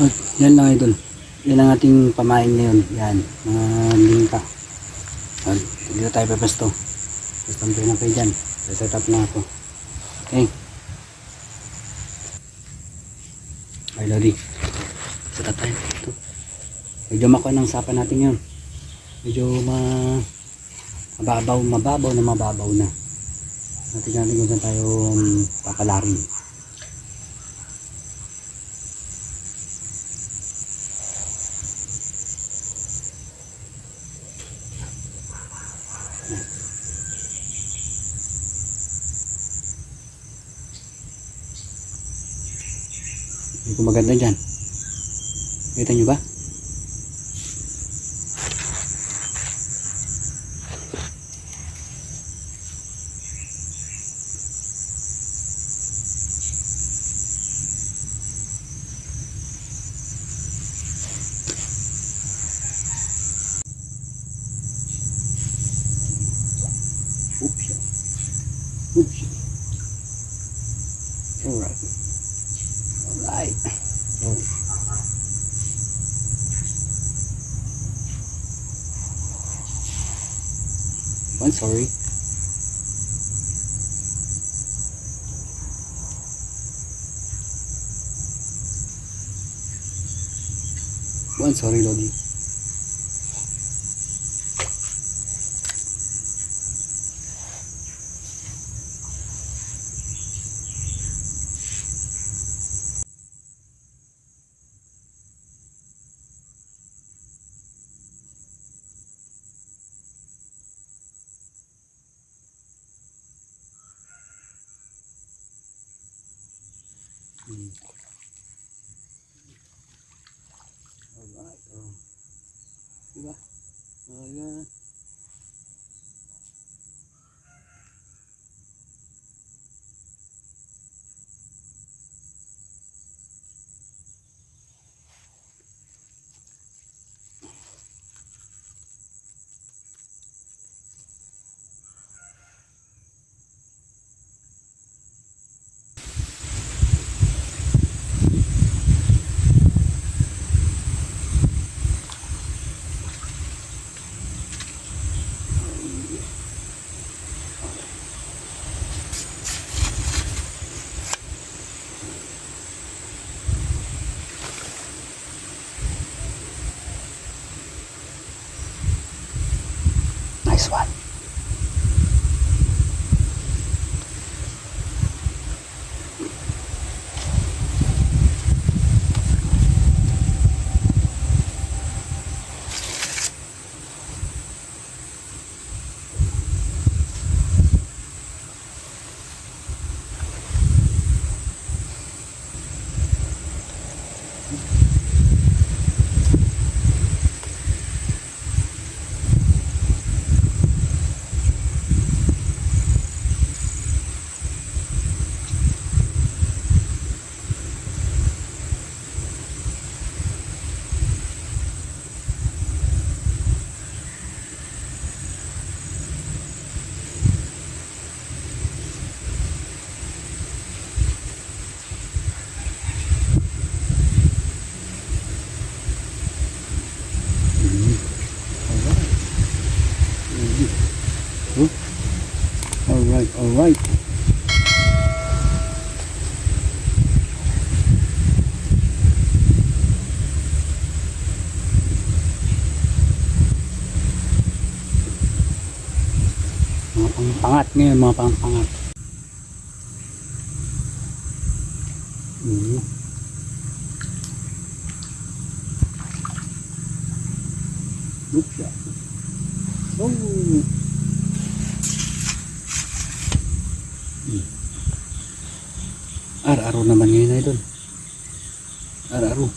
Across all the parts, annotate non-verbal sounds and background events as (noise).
At yan lang idol. Yan ang ating pamain ngayon. Yan. Mga lingka. At dito tayo papasto. Gusto mo na kayo dyan. Set up na ako. Okay. Ay, Lodi. Set up tayo. Ito. Medyo makuha ng sapa natin yun. Medyo ma mababaw, mababaw na mababaw na. Natin natin kung saan tayo um. Maganda dyan. Kita nyo ba? I'm sorry. One sorry, Lodi. Hmm. Alright. Oh. Diba? Ayan. Mga pangpangat ngayon, mga pangpangat. Mm. Oops, yeah. Oh. Ar-aro naman ngayon idol. Ar-aro.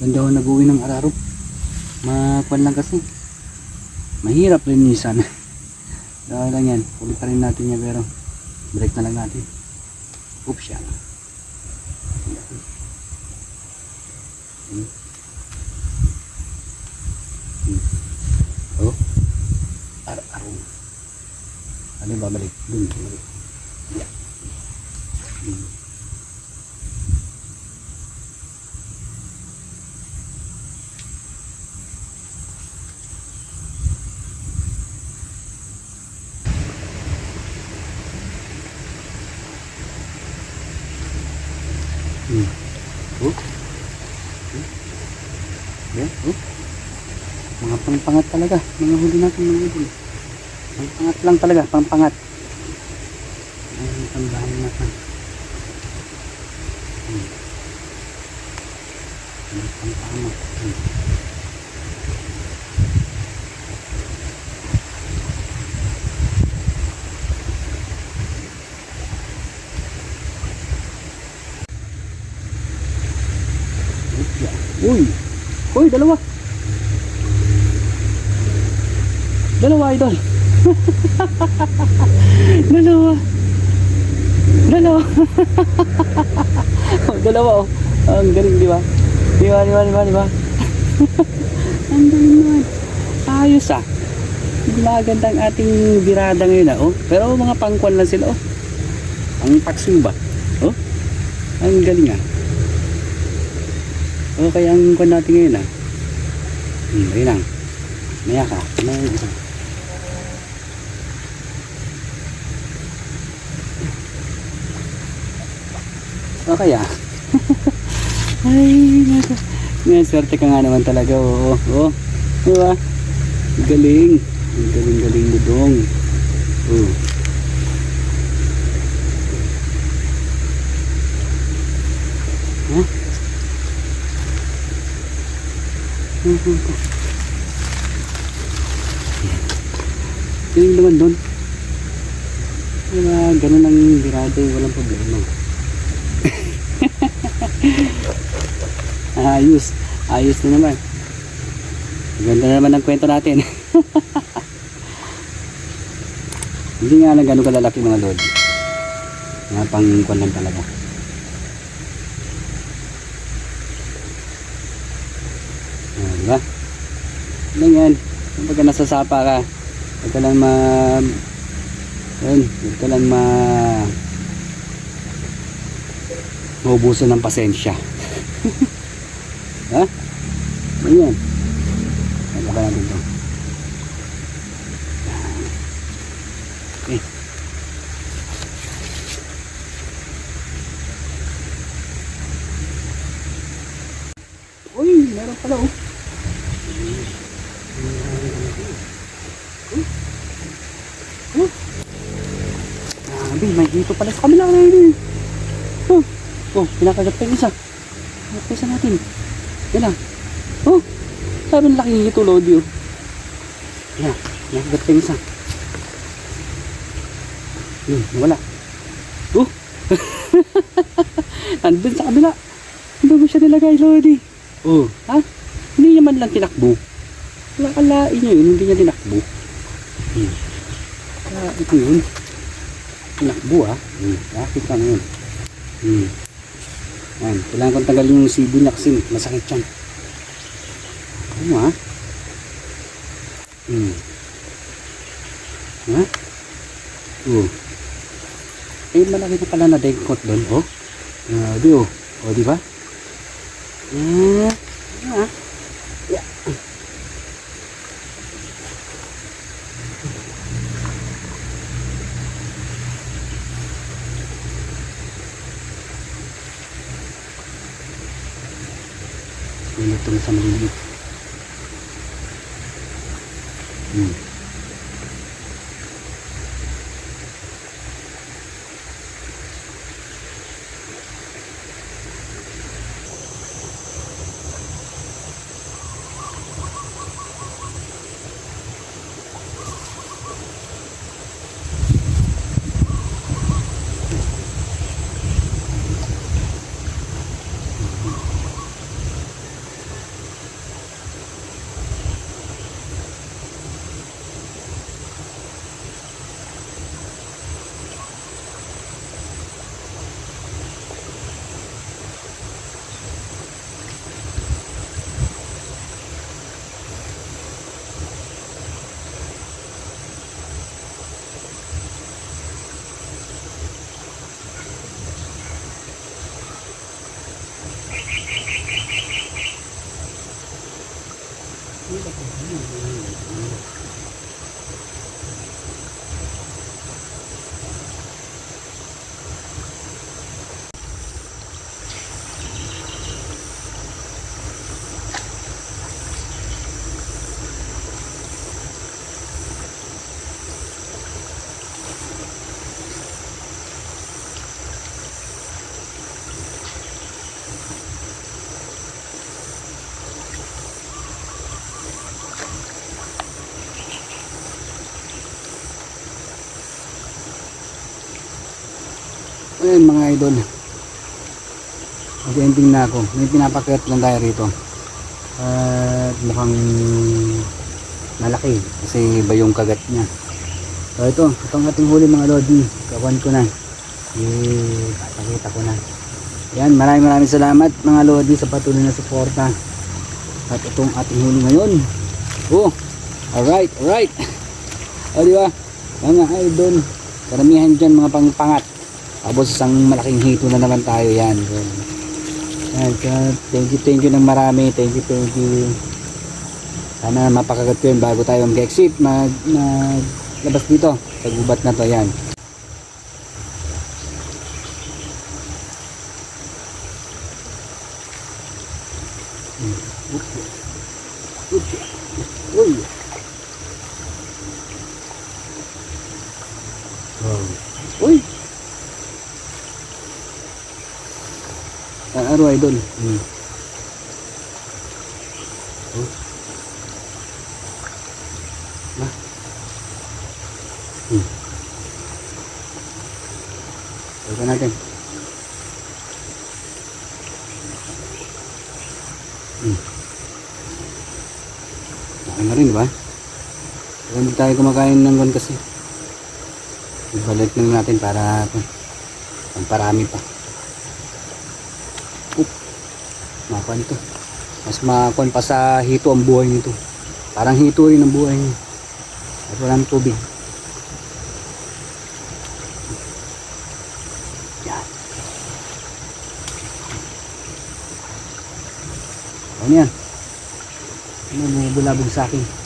Ganda ako nag-uwi ng ar-aro. Makuan lang kasi. Mahirap rin minsan. (laughs) Dahil lang yan. Ulit natin yan pero break na lang natin. Oops yan. Hmm. Hmm. Oh. Ar-aro. Ano ba balik? Dun. Balik. Yeah. Hmm. Pangpangat talaga. Mga huli natin mga idol. Pangpangat lang talaga, pangpangat. Ang tambahan natin. Ang pangpangat. Hmm. Uy! Uy, dalawa! Dalawa, idol! (laughs) dalawa! Dalawa! (laughs) oh, dalawa, oh. Ang galing, di ba? Di ba, di ba, di ba, di ba? (laughs) Ang galing naman. Ayos, ah. Maganda ang ating birada ngayon, ah. Oh. Pero mga pangkwan lang sila, oh. Ang paksuba. Oh. Ang galing, ah. Okay, ang kwan natin ngayon ah. Hmm, ayun lang. Maya ka. Maya isa. Okay ah. (laughs) Ay, nasa. Ngayon, swerte ka nga naman talaga. Oo. Oo. Diba? Galing. Galing-galing mo dong. Oo. Ha? Yung naman doon. Diba, ganun ang birado, walang problema. (laughs) Ayos. Ayos na naman. Ganda na naman ang kwento natin. (laughs) Hindi nga lang ganun kalalaki mga lord. Mga pangkuan talaga. Ah, di ba? Ano yan? Kapag nasasapa ka, huwag ka lang ma... Ayun, huwag ka lang ma... Maubusan ng pasensya. ha? Ano yan? Ano ba natin ito? Okay. Uy, meron pala oh. Grabe, may dito pala sa kabila na yun. Oh, pinakagat pa yung isa. Pinakagat pa isa natin. Yan lang. Oh, sabi ng laking ito, Lodi. Oh. Yan, pinakagat pa yung isa. Yun, wala. Oh, (laughs) andun sa kabila. Andun mo siya nilagay, Lodi. Oh, ha? Hindi niya man lang tinakbo. Wala kalain niya yun, hindi niya tinakbo. Hmm. Kaya ito yun. Tinakbo ah. Hmm. Bakit ka ngayon? Hmm. Yan. Kailangan kong tagalin yung sibo niya kasi masakit yan. Ano ah? Hmm. Ha? Oh. Eh, malaki na pala na dengkot doon, oh. Grabe, oh. Oh, di ba? Eh, ano ah? Minuto na sa maliliit. Hmm. Ayun mga idol. Mag-ending na ako. May pinapakit lang tayo rito. At mukhang malaki kasi iba yung kagat niya. So ito, itong ating huli mga lodi. Kawan ko na. Eh, papakita ko na. Yan, maraming maraming salamat mga lodi sa patuloy na suporta. At itong ating huli ngayon. Oh, alright, alright. (laughs) O di ba? Mga idol, karamihan dyan mga pangpangat. Tapos isang malaking hito na naman tayo yan. So, thank you, thank you ng marami. Thank you, thank you. Sana mapakagat ko yun bago tayo mag-exit. Mag, mag, labas dito. Sa gubat na to, yan. Uy! Oh. Uy! Ang araw idol. Hmm. Oh. Hmm. Ito natin. Hmm. Laki na rin, di ba? Pero hindi tayo kumakain ng gon kasi. Ibalik lang natin para ang parami pa. Makuan to. Mas makuan pa sa hito ang buhay nito. Parang hito rin ang buhay niya. At walang tubig. Yan. Ano yan? Ano bumubulabog sa akin?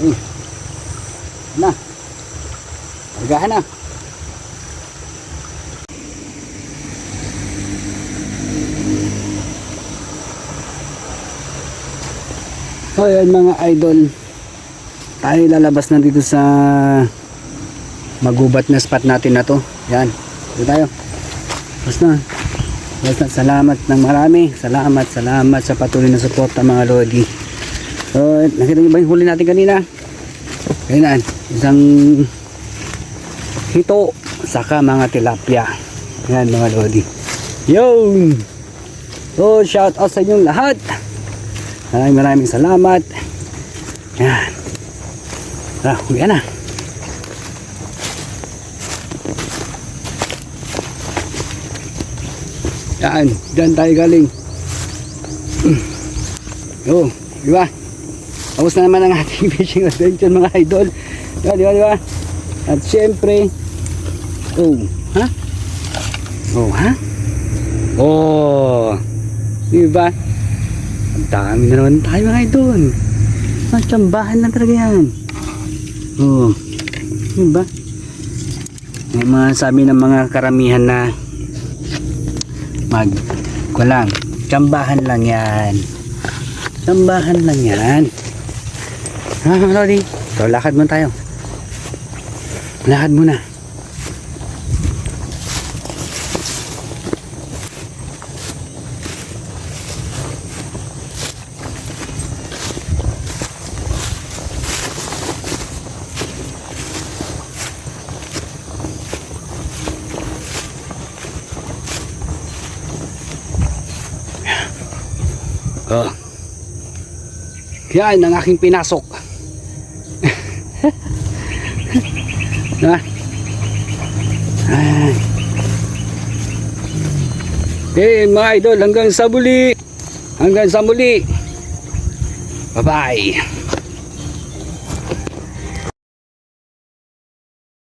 Eh. Na. Kargahan na. So yan mga idol. Tayo lalabas na dito sa magubat na spot natin na to. Yan. Dito tayo. Basta. Basta salamat ng marami. Salamat, salamat sa patuloy na suporta mga lodi. So, nakita niyo ba yung huli natin kanina? Kanina, isang hito, saka mga tilapia. Yan mga lodi. Yun! So, shout out sa inyong lahat. Maraming maraming salamat. Yan. Tara, uwi na. Yan, dyan tayo galing. (clears throat) Oh, di ba? Tapos na naman ang ating (laughs) fishing adventure mga idol. Di ba, di ba, di ba? At syempre, oh, ha? Oh, ha? Oh, di ba? Ang dami na naman tayo mga idol. Matsambahan lang talaga yan. Oh, di ba? May mga sabi ng mga karamihan na mag ko lang tsambahan lang yan tsambahan lang yan ha mga lodi so lakad muna tayo lakad muna Oh. Yan ang aking pinasok. Na? Ay. Okay, mga idol, hanggang sa muli. Hanggang sa muli. Bye-bye.